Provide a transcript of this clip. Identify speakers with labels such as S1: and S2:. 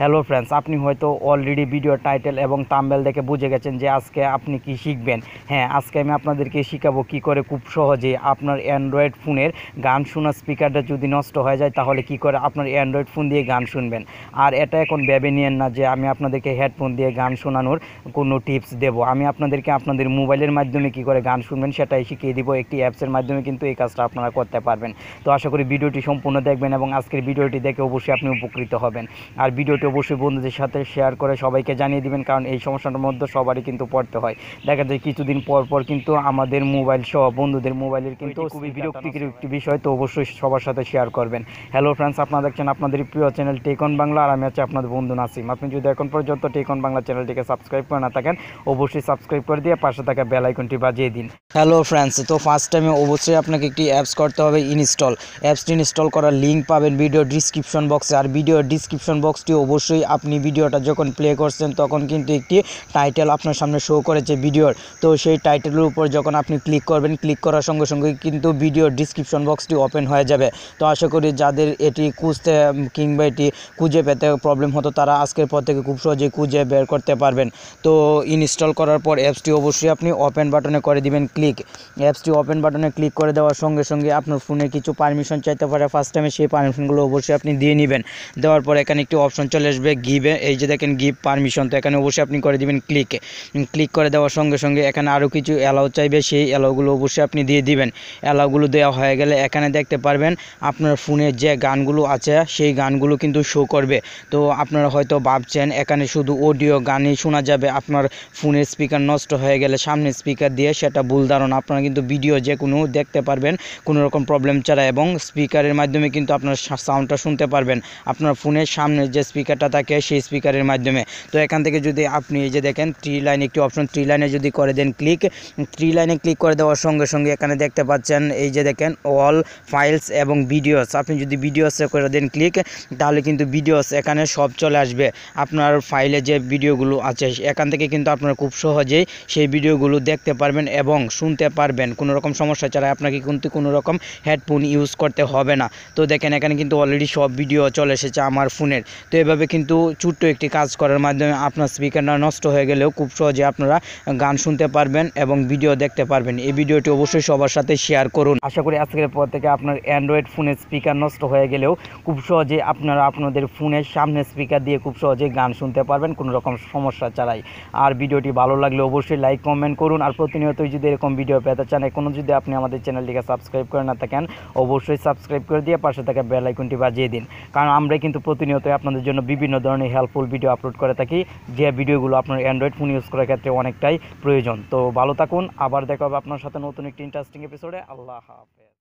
S1: Hello friends আপনি হয়তো already video title এবং তাম্বেল দেখে বুঝে গেছেন যে আজকে আপনি কি শিখবেন। হ্যাঁ আজকে আমি আপনাদেরকে শিখাবো কি করে খুব সহজে আপনার অ্যান্ড্রয়েড ফোনের গান শোনার স্পিকারটা যদি নষ্ট হয়ে যায়, তাহলে কি করে আপনার অ্যান্ড্রয়েড ফোন দিয়ে গান শুনবেন। আর এটা এখন ভেবে নিয়েন না যে আমি আপনাদেরকে হেডফোন দিয়ে গান শোনানোর কোনো টিপস দেব। আমি আপনাদেরকে আপনাদের মোবাইলের মাধ্যমে কি করে গান শুনবেন সেটাই শিখিয়ে দিব। একটি অ্যাপসের মাধ্যমে কিন্তু এই কাজটা আপনারা করতে পারবেন। তো আশা করি ভিডিওটি সম্পূর্ণ দেখবেন এবং আজকের ভিডিওটি দেখে অবশ্যই আপনি উপকৃত হবেন। আর ভিডিওটি অবশ্যই বন্ধুদের সাথে শেয়ার করে সবাইকে জানিয়ে দিবেন কারণ এই সমস্যাটার মধ্যে সবারই কিন্তু পড়তে হয়। দেখা যায় কিছুদিন পর পর কিন্তু আমাদের মোবাইল সহ বন্ধুদের মোবাইলের কিন্তু খুবই বিরক্তিকর একটি বিষয় তো অবশ্যই সবার সাথে শেয়ার করবেন। হ্যালো ফ্রেন্ডস আপনারা দেখছেন আপনাদের প্রিয় চ্যানেল টেকন বাংলা আর আমি আছি আপনাদের বন্ধু নাসিম। আপনি যদি এখন পর্যন্ত টেকন বাংলা চ্যানেলটিকে সাবস্ক্রাইব করে না থাকেন অবশ্যই সাবস্ক্রাইব করে দিয়ে পাশে থাকা বেল আইকনটি বাজিয়ে দিন। হ্যালো ফ্রেন্ডস তো ফার্স্ট টাইমে অবশ্যই আপনাকে একটি অ্যাপস করতে হবে ইনস্টল অ্যাপসটি ইনস্টল করার লিঙ্ক পাবেন ভিডিও ডিসক্রিপশন বক্সে আর ভিডিও ডিসক্রিপশন বক্সটি অবশ্যই আপনি ভিডিওটা যখন প্লে করছেন, তখন কিন্তু একটি টাইটেল আপনার সামনে শো করেছে ভিডিওর। তো সেই টাইটেলের উপর যখন আপনি ক্লিক করবেন ক্লিক করার সঙ্গে সঙ্গে কিন্তু ভিডিও ডিসক্রিপশন বক্সটি ওপেন হয়ে যাবে। তো আশা করি যাদের এটি খুঁজতে, কিংবা এটি খুঁজে পেতে প্রবলেম হতো, তারা আজকের পর থেকে খুব সহজেই খুঁজে বের করতে পারবেন। তো ইনস্টল করার পর অ্যাপসটি অবশ্যই আপনি ওপেন বাটনে করে দিবেন ক্লিক অ্যাপসটি ওপেন বাটনে ক্লিক করে দেওয়ার সঙ্গে সঙ্গে আপনার ফোনে কিছু পারমিশন চাইতে পারে। ফার্স্ট টাইমে সেই পারমিশনগুলো অবশ্যই আপনি দিয়ে নেবেন। দেওয়ার পর এখানে একটি অপশন চলে আসবে গিভে এই যে দেখেন গিভ পারমিশন তো এখানে অবশ্যই আপনি করে দিবেন ক্লিক ক্লিক করে দেওয়ার সঙ্গে সঙ্গে এখানে আরও কিছু অ্যালাউ চাইবে, সেই অ্যালাউগুলো অবশ্যই আপনি দিয়ে দিবেন। অ্যালাউগুলো দেওয়া হয়ে গেলে এখানে দেখতে পারবেন আপনার ফোনে যে গানগুলো আছে, সেই গানগুলো কিন্তু শো করবে। তো আপনারা হয়তো ভাবছেন, এখানে শুধু অডিও গানই শোনা যাবে, আপনার ফোনের স্পিকার নষ্ট হয়ে গেলে সামনে স্পিকার দিয়ে সেটা ভুল ধারণা। আপনারা কিন্তু ভিডিও যে কোনো দেখতে পারবেন, কোনো রকম প্রবলেম ছাড়া। এবং স্পিকারের মাধ্যমে কিন্তু আপনার সাউন্ডটা শুনতে পারবেন। আপনার ফোনের সামনে যে স্পিকারটা থাকে সেই স্পিকারের মাধ্যমে। তো এখান থেকে যদি আপনি এই যে দেখেন থ্রি লাইন একটি অপশন থ্রি লাইনে যদি করে দেন ক্লিক থ্রি লাইনে ক্লিক করে দেওয়ার সঙ্গে সঙ্গে এখানে দেখতে পাচ্ছেন, এই যে দেখেন অল ফাইলস এবং ভিডিওস আপনি যদি ভিডিওসে করে দেন ক্লিক তাহলে কিন্তু ভিডিওস এখানে সব চলে আসবে। আপনার ফাইলে যে ভিডিওগুলো আছে, এখান থেকে কিন্তু আপনারা খুব সহজেই সেই ভিডিওগুলো দেখতে পারবেন এবং শুনতে পারবেন। কোনো রকম সমস্যা ছাড়া আপনাকে কিন্তু কোনো রকম হেডফোন ইউজ করতে হবে না। তো দেখেন, এখানে কিন্তু অলরেডি সব ভিডিও চলে এসেছে আমার ফোনের তো এভাবে কিন্তু ছোট্ট একটি কাজ করার মাধ্যমে আপনার স্পিকারটা নষ্ট হয়ে গেলেও খুব সহজে আপনারা গান শুনতে পারবেন এবং ভিডিও দেখতে পারবেন। এই ভিডিওটি অবশ্যই সবার সাথে শেয়ার করুন। আশা করি আজকের পর থেকে আপনার অ্যান্ড্রয়েড ফোনের স্পিকার নষ্ট হয়ে গেলেও খুব সহজে আপনারা আপনাদের ফোনের সামনে স্পিকার দিয়ে খুব সহজে গান শুনতে পারবেন, কোনো রকম সমস্যা ছাড়াই। আর ভিডিওটি ভালো লাগলে অবশ্যই লাইক কমেন্ট করুন। আর প্রতিনিয়তই যদি এরকম ভিডিও পেতে চান এখনও যদি আপনি আমাদের চ্যানেলটিকে সাবস্ক্রাইব করে না থাকেন, অবশ্যই সাবস্ক্রাইব করে দিয়ে পাশে থাকা বেল আইকনটি বাজিয়ে দিন। কারণ আমরা কিন্তু প্রতিনিয়তই আপনাদের জন্য বিভিন্ন ধরনের হেল্পফুল ভিডিও আপলোড করে থাকি, যে ভিডিওগুলো আপনার অ্যান্ড্রয়েড ফোন ইউজ করার ক্ষেত্রে অনেকটাই প্রয়োজন। তো ভালো থাকুন, আবার দেখা হবে আপনার সাথে নতুন একটি ইন্টারেস্টিং এপিসোডে আল্লাহ হাফেজ।